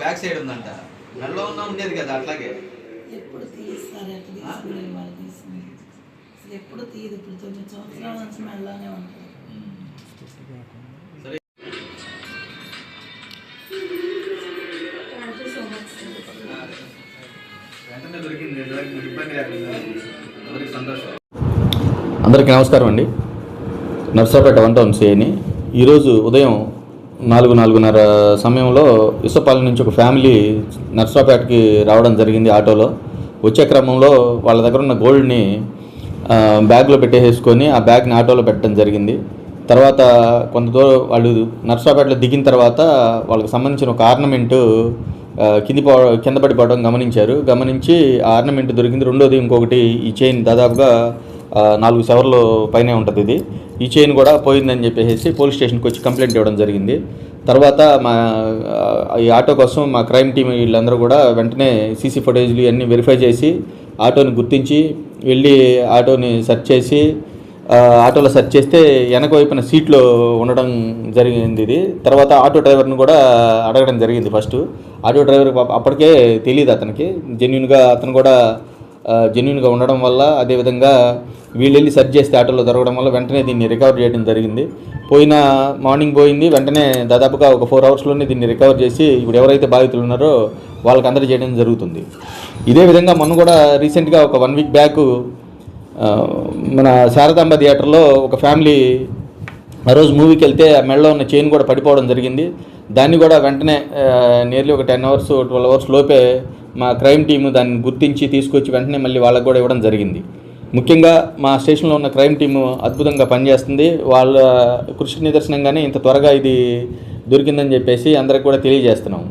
Back side ఉందంట. మెడలో ఉన్న ఉండేది కదా అట్లాగే. ఎప్పుడు తీస్తారు ఎట్లా ఎప్పుడు తీయదు ఇప్పుడు తొమ్మిది సంవత్సరాల నుంచి మెడలోనే ఉంటుంది. అందరికీ నమస్కారం అండి. నర్సాపేట వన్ టౌన్ సిఐని. ఈరోజు ఉదయం నాలుగు నాలుగున్నర సమయంలో ఇసుపాలెం నుంచి ఒక ఫ్యామిలీ నర్సాపేటకి రావడం జరిగింది ఆటోలో. వచ్చే క్రమంలో వాళ్ళ దగ్గర ఉన్న గోల్డ్ని బ్యాగ్లో పెట్టేసుకొని ఆ బ్యాగ్ని ఆటోలో పెట్టడం జరిగింది. తర్వాత కొంత దూరం వాళ్ళు నర్సాపేటలో దిగిన తర్వాత వాళ్ళకి సంబంధించిన ఒక ఆర్నమెంటు కింది పో కింద పడిపోవడం గమనించారు. గమనించి ఆర్నమెంట్ దొరికింది. రెండోది ఇంకొకటి ఈ చైన్ దాదాపుగా నాలుగు సెవర్లు పైనే ఉంటుంది ఇది. ఈ చైన్ కూడా పోయిందని చెప్పేసి పోలీస్ స్టేషన్కి వచ్చి కంప్లైంట్ ఇవ్వడం జరిగింది. తర్వాత మా ఈ ఆటో కోసం మా క్రైమ్ టీం వీళ్ళందరూ కూడా వెంటనే సీసీ ఫుటేజ్లు ఇవన్నీ వెరిఫై చేసి ఆటోని గుర్తించి వెళ్ళి ఆటోని సెర్చ్ చేసి ఆటోలో సెర్చ్ చేస్తే వెనక వైపున సీట్లో ఉండడం జరిగింది ఇది. తర్వాత ఆటో డ్రైవర్ని కూడా అడగడం జరిగింది ఫస్ట్. ఆటో డ్రైవర్ పాప అప్పటికే తెలియదు అతనికి. జెన్యున్గా అతను కూడా జెన్యున్గా ఉండడం వల్ల అదేవిధంగా వీళ్ళు వెళ్ళి సెర్చ్ చేస్తే ఆటోలో దొరకడం వల్ల వెంటనే దీన్ని రికవర్ చేయడం జరిగింది. పోయిన మార్నింగ్ పోయింది వెంటనే దాదాపుగా ఒక ఫోర్ అవర్స్లోనే దీన్ని రికవర్ చేసి ఇప్పుడు ఎవరైతే బాధితులు ఉన్నారో వాళ్ళకి అందరూ చేయడం జరుగుతుంది. ఇదే విధంగా మొన్న కూడా రీసెంట్గా ఒక వన్ వీక్ బ్యాక్ మన శారదాంబ థియేటర్లో ఒక ఫ్యామిలీ ఆ రోజు మూవీకి వెళ్తే ఆ మెడలో ఉన్న చైన్ కూడా పడిపోవడం జరిగింది. దాన్ని కూడా వెంటనే నియర్లీ ఒక టెన్ అవర్స్ ట్వెల్వ్ అవర్స్ లోపే మా క్రైమ్ టీము దాన్ని గుర్తించి తీసుకొచ్చి వెంటనే మళ్ళీ వాళ్ళకు కూడా ఇవ్వడం జరిగింది. ముఖ్యంగా మా స్టేషన్లో ఉన్న క్రైమ్ టీము అద్భుతంగా పనిచేస్తుంది. వాళ్ళ కృషి నిదర్శనంగానే ఇంత త్వరగా ఇది దొరికిందని చెప్పేసి అందరికి కూడా తెలియజేస్తున్నాం